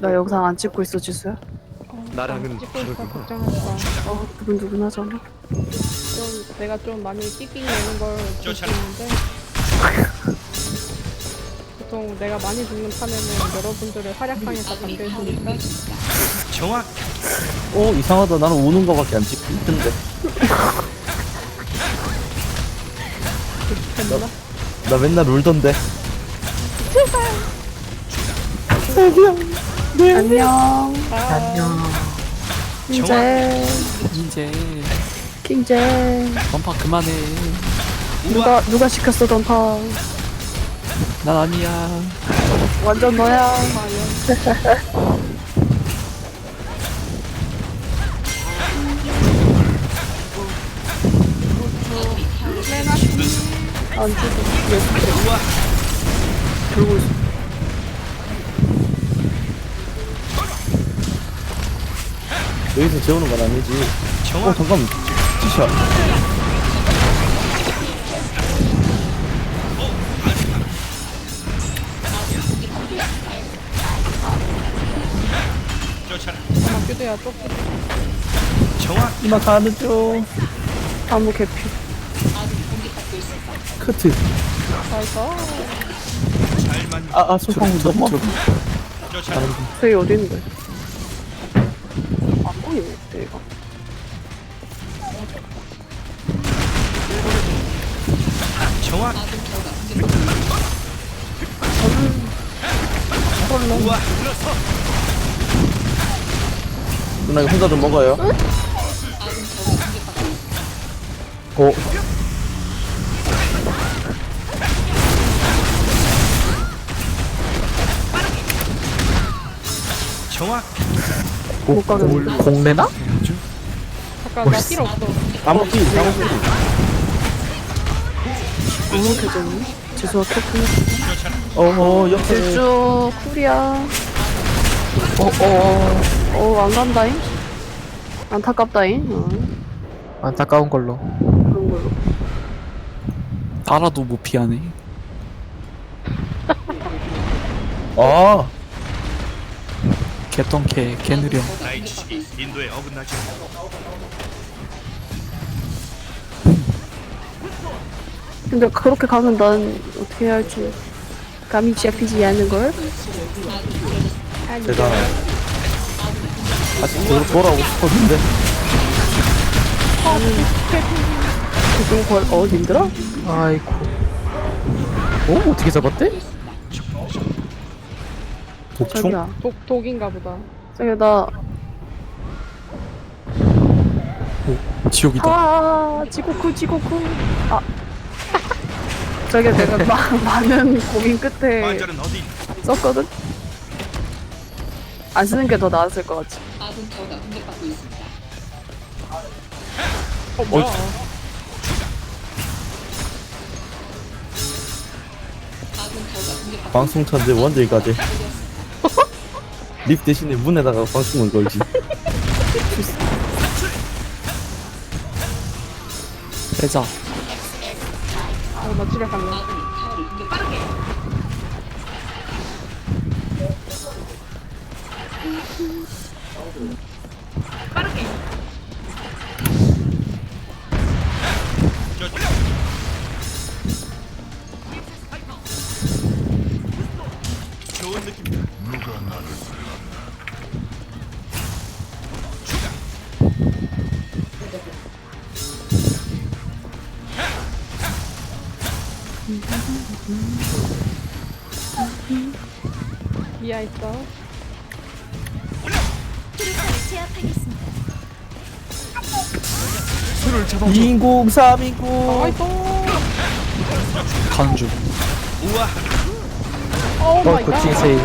나 영상 안 찍고 있어 지수야? 나랑은 찍고 있어 다르구나. 걱정하지 마. 어 두근두근 하잖아 좀 내가 좀 많이 끽끽 내는 걸 볼 수 있는데 보통 내가 많이 죽는 판에는 여러분들의 활약상에 다 담겨 있으니까 정확 어 이상하다 나는 우는 거밖에 안 찍고 있던데 됐나? 나 맨날 울던데 안녕. 안녕. 킹제. 이제. 킹제. 던파 그만해. 누가 누가 시켰어 던파? 난 아니야. 완전 너야. 안 죽어. 왜 들고 있어 여기서 재우는 건 아니지. 어 정확 잠깐 티샷. 규도야 쪽 정확 이만 가는 중 나무 개피. 가서 잘 맞는 아아 소방 너무 저기 어디 있는 데안 보이네 얘가. 정확 우와 물러서 누나 이거 혼자 좀 먹어요. 어 정확. 못 가겠는데? 잠깐 나 필요 없어. 나무끼 나무끼 너무 개재밌네 지수가 켰구나 어어 옆에. 질주 쿨이야. 어어어. 어안 간다잉? 안타깝다잉? 어. 안타까운 걸로. 그런 걸로. 알아도 못 피하네. 아 개똥개 개느려. 인도에 어긋나지. 근데 그렇게 가면 난 어떻게 해야 할지 감이 잡히지 않는 걸 제가 다시 돌- 돌아오고 싶었는데 그좀 걸, 어, 힘들어? 아이고. 오 어떻게 잡았대? 독총 저기야. 독, 독인가 보다 저기, 나, 지옥이다. 아, 지고쿠, 지고쿠. 아. 저기 내가 마, 많은 고민 끝에 어디? 썼거든? 안 쓰는 게 더 나았을 것 같지. 어 뭐야 방송 천재 원딜까지 립 대신에 문에다가 방송을 걸지. 빼자. 어나 집에 갈래. 쫓아라 미아 있어 술을 잡아 인공 3인공 나와 있어 가는 중. 우와 오 마이 갓 세이.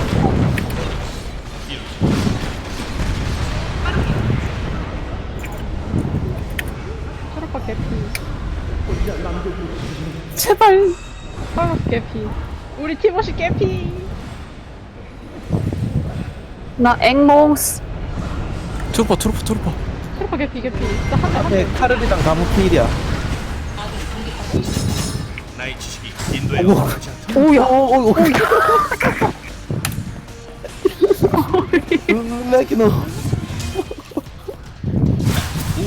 트로파 개피 제발. 개피 우리 티모시 개피 나 앵몽스. 트루퍼 트루퍼 트루퍼. 트로파 개피 개피 나한 대 앞에 카르비랑 나무 필이야 나의 지식이 인도에 어머. 어긋나지 않다 오야. 어어 야 레기노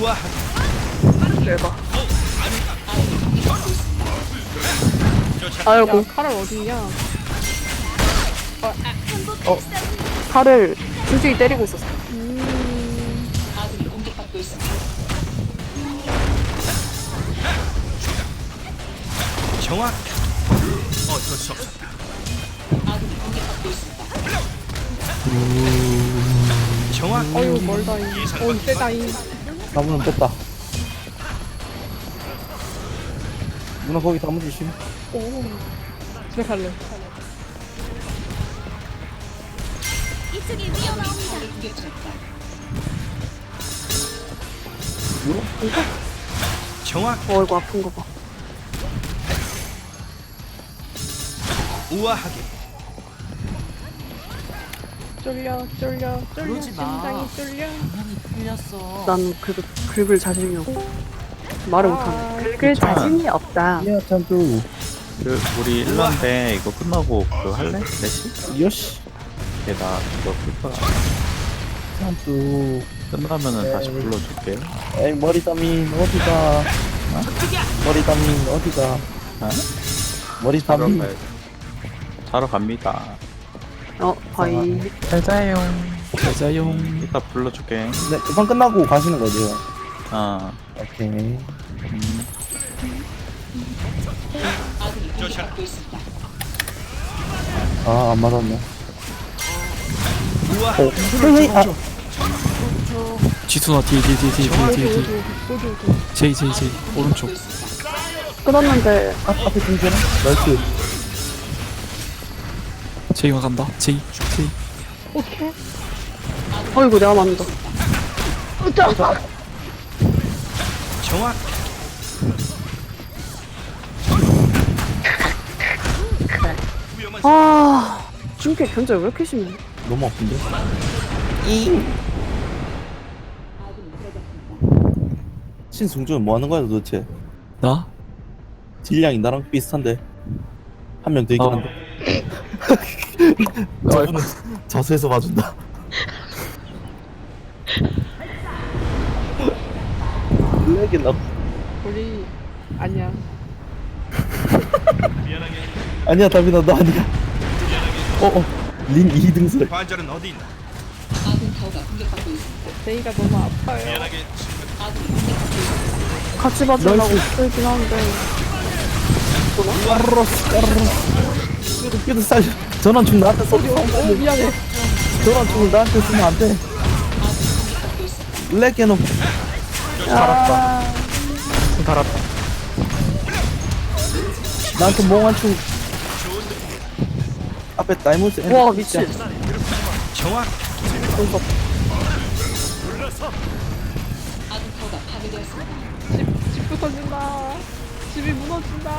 우아하게 대박. 아이고. 야 칼을 어딨냐? 칼을 준식이 때리고 있었어. 정확. 어쩔 수 없었다 정확. 어휴 멀다잉. 어우 세다잉. 나무는 뺐다 누나 거기 나무 조심 오. 집에 갈래. 정확 어이구 아픈 거 봐. 우아하게. 쫄려 쫄려 쫄려. 심장이 쫄려. 난 그거 긁을 자신이 없고 말을 못하네. 긁을 자신이 없다. 야 참또 그 우리 일란데 이거 끝나고 그 할래? 레시? 요시 걔나 그거 풀 거야 참또 끝나면은 다시 에이. 불러줄게 에이 머리 담인 어디가 어? 머리 담인 어디가 어? 머리 자러 담인 자러 갑니다 어 바이. 잘 자요. 잘 자요. 이따 불러줄게 네 이번 끝나고 가시는 거죠 어 오케이 음. 아안 맞았네 어 헤이 아 지수나 뒤에 뒤에 뒤에 뒤에 뒤에 뒤에 뒤에. 제이 제이 제이 오른쪽. 끊었는데 앞, 앞에 등재는 나이스 제이가 간다. 제이 제이. 어떡해 어이구 내가 맞는다. 정확. 아 준식 견제 왜 이렇게 심해? 너무 아픈데? 신승준 뭐 하는 거야 도대체? 나? 질량이 나랑 비슷한데. 한명더 있긴 어. 한데 저분은 자수해서 봐준다 렉이 나 우리 아니야. 아니야 다빈아 너 아니야. 어어. 린 2등설. 관절은 어디 있나? 제이가 너무 아파요. 미안하게 같이 봐주려고 나이스. 끌긴 하는데. 까르르스 까르르스. 그래도 살려 전환충 나한테 쏘 어 미안해. 전환충을 나한테 쓰면 안돼. 아 달았다. 나한테 몽환 충 앞에 다이몬스 와 미친. 정확 집, 집 부서진다. 집이 무너진다.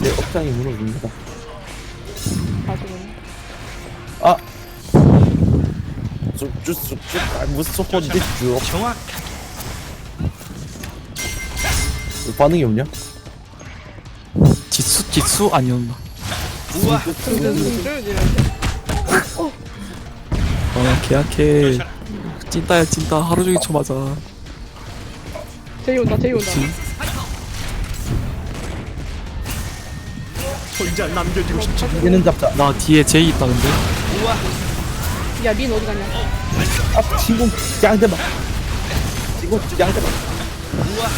내 업장이 무너집니다 쭉쭉쭉쭉 아 무슨 소포인데 쭉 정확 반응이 없냐? 지수 지수 아니었나? 이런데 아 계약해. 찐따야 찐따 하루 종일 쳐맞아. 제이 온다 제이 온다? 혼자 남겨지고 싶지 얘는 잡자 나 뒤에 제이 있다 근데. 야민 어디 가냐 짱대봐 친구 짱대봐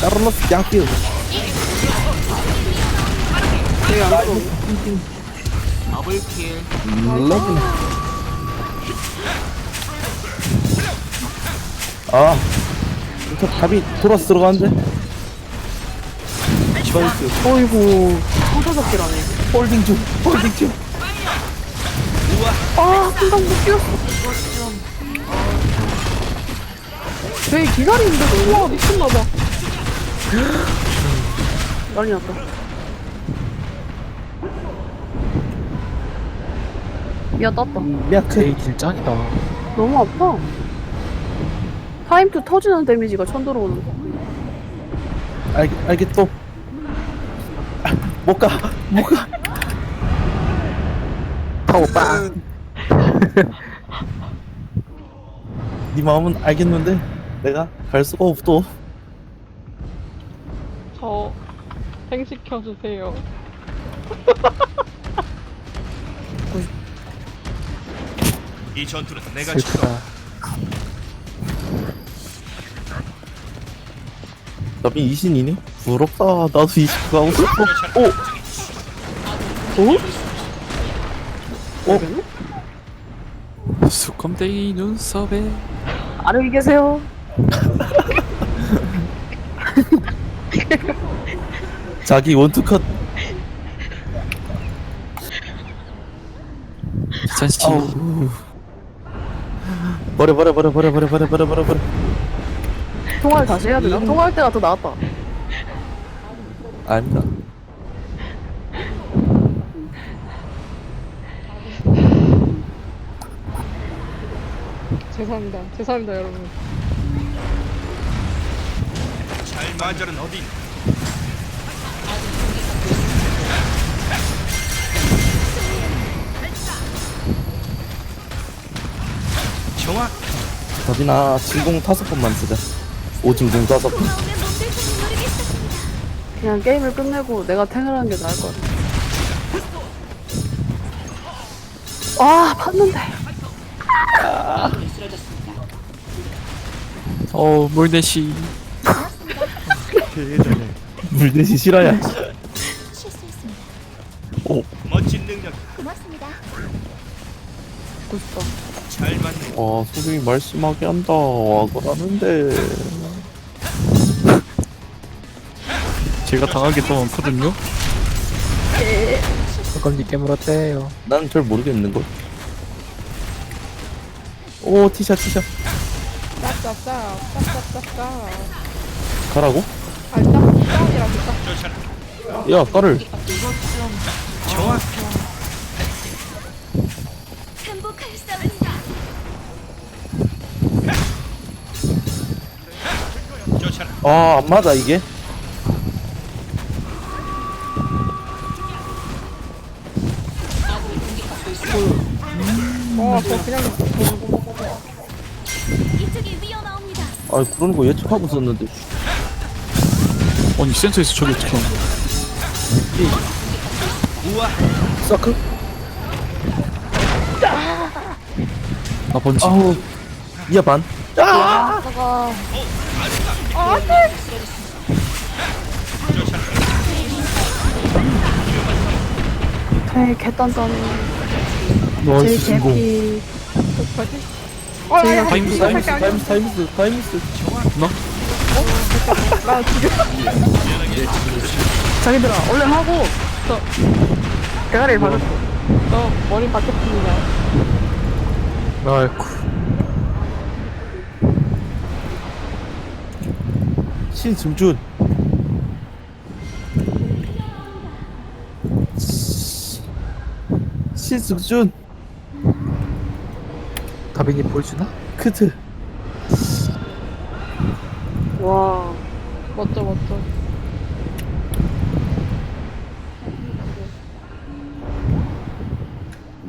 까르로스 짱띠 되게 안 들어. 렉은 아저 답이 돌아서 들어가는데 나이스 어이구 상사잡기라네. 홀딩 중 홀딩 중아 금방 못 뛰었어. 되게 기다리는데 우와 미친나봐. 난리 났다. 야 땄다. 미약해 제이 길짱이다. 너무 아파. 타임 투 터지는 데미지가 천 들어오는 거. 알, 알겠어 못가 못 가 타고 빵. 네 마음은 알겠는데 내가 갈 수가 없어. 저 생시켜주세요. 이 전투는 내가 지켜. 슬프다. 나빈 이신이네? 부럽다. 나도 이신 가고 싶어. 오! 수컴데이 눈썹에 안녕히 계세요. 자기 원투컷. 귀찮지. 아우. 버려 버려 버려 버려 버려 버려 버려 버려 버려. 통화를 다시 해야 되나? 통화할 때가 더 나았다. 아닙니다. 죄송합니다. 죄송합니다, 여러분. 잘 만절은 어디 있나? 정확. 다빈아 진공 다섯 번만 쓰자. 오진공 다섯 번. 그냥 게임을 끝내고 내가 탱을 하는 게 나을 것 같아. 아, 팠는데. 어 물내시. 물 대신 실화야. 오, 멋진 능력. 듣고 싶다. 잘 맞네. 와 소중히 말씀하게 한다. 와그라는데. 제가 당하기 또 많거든요. 그럼 니게 물었대요. 난 잘 모르겠는 걸. 오 티샷 티샷. 쌉, 쌉, 쌉, 쌉. 가라고? 아니, 쌉, 쌉이라고 쌉. 야 까를 아안 맞아 이게 음. 어, 저 그냥 아 그런 거 예측하고 썼는데. 아니 센터에서 저기 어떻게 하는 우와. 사크? 나 번지. 아우. 이야 반. 개단단해. 너이스 제일 진공. 개피. 어떡하 지? 어, 타임스, 타임스? 타임스 타임스 타임스. 나 지금 자기들아, 얼른 하고. 저, 대가리를 박았어. 너 머리 바뀌었습니다. 아이쿠. 신승준. 신승준. 다빈이 보여주나? 크트. 와. 멋져, 멋져.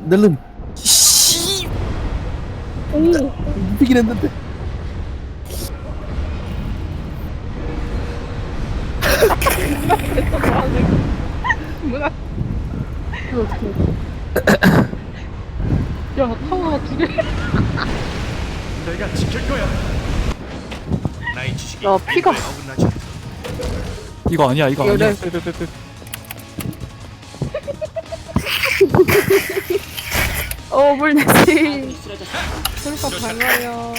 넬름. 오. 눕히긴 했는데. 뭐야? 이거 어떻게. 야, 타워가 두 개. 내가 지킬 거야. 나의 지식이 야, 피가. 일부에 어긋나지 않다. 이거 아니야 이거 아니야. 내- 어, 물내시. 슬퍼 반가워요.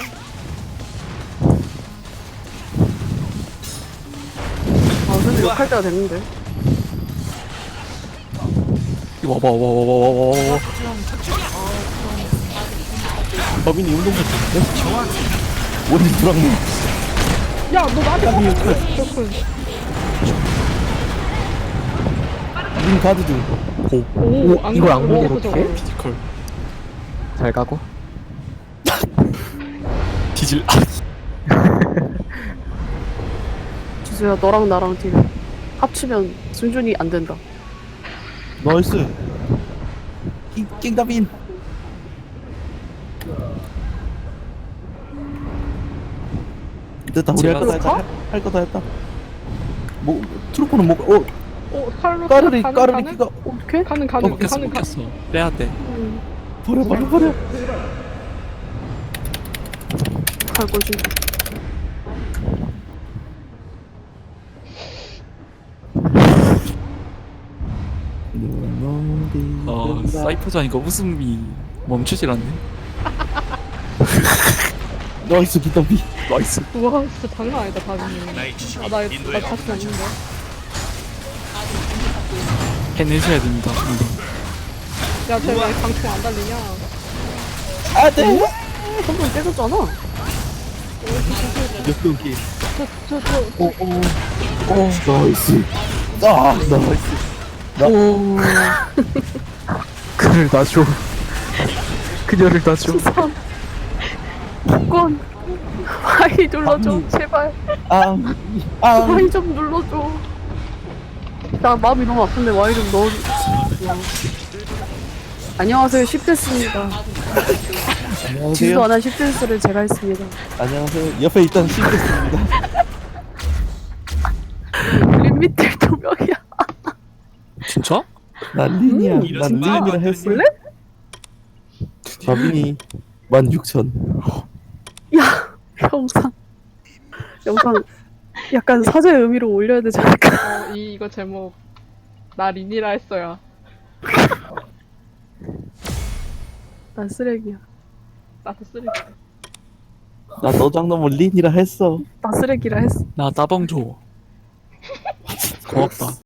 아, 근데 욕할 때가 됐는데. 이거 와봐 와봐 와봐 와봐 와봐. 법인이 운동복 줬는데? 원인 불황님. 야, 너 나한테 어, 그렇군. 님 가드 중. 고 오, 안 이걸 안 보고 저거. 이렇게? 피지컬 잘 가고. 디질. 지수야, 너랑 나랑 팀. 합치면 승준이 안 된다. 나이스. 이 깽다빈 됐다. 우리 할 제가 거다 했다. 할 거 다 했다. 뭐 트루퍼는 뭐 어? 어 칼로 까르리 가는, 까르리 가는? 끼가 어떡해? 가는 어 가는 먹혔어 가는 가 먹혔어. 빼야 돼. 버려 버려 버려. 갈 거지. 어. 사이퍼전 이거 웃음이 멈추질 않네. 나이스 기타비 나이스. 우와 진짜 장난 아니다 지식이 아나 인도에 나 자신 없는데 해내셔야 됩니다 이거. 야 쟤왜 강총 안 달리냐? 안돼 한번 깨졌잖아. 역경 게임 저저저. 오 오 오 나이스. 아 나이스. 그를 놔줘. 그녀를 놔줘. 복권. Y 눌러줘. 제발. 앙앙 Y 좀 눌러줘. 나 마음이 너무 아픈데 Y 좀 넣어. 안녕하세요. 10대스입니다. 지수 안녕하세요 안한 10대스를 제가 했습니다. 안녕하세요 옆에 있던 신데스입니다 림미텔 두 명이야. 진짜? 난 린이야 난 이런 린이라 말 했어 볼래? 자빈이 16,000 야, 영상. 영상 약간 사죄 의미로 올려야 되지 않을까? 어, 이 이거 제목 나 린이라 했어야 난 쓰레기야. 나도 쓰레기 나 너장 넘은 린이라 했어 나 쓰레기라 했어. 나 따봉 줘 고맙다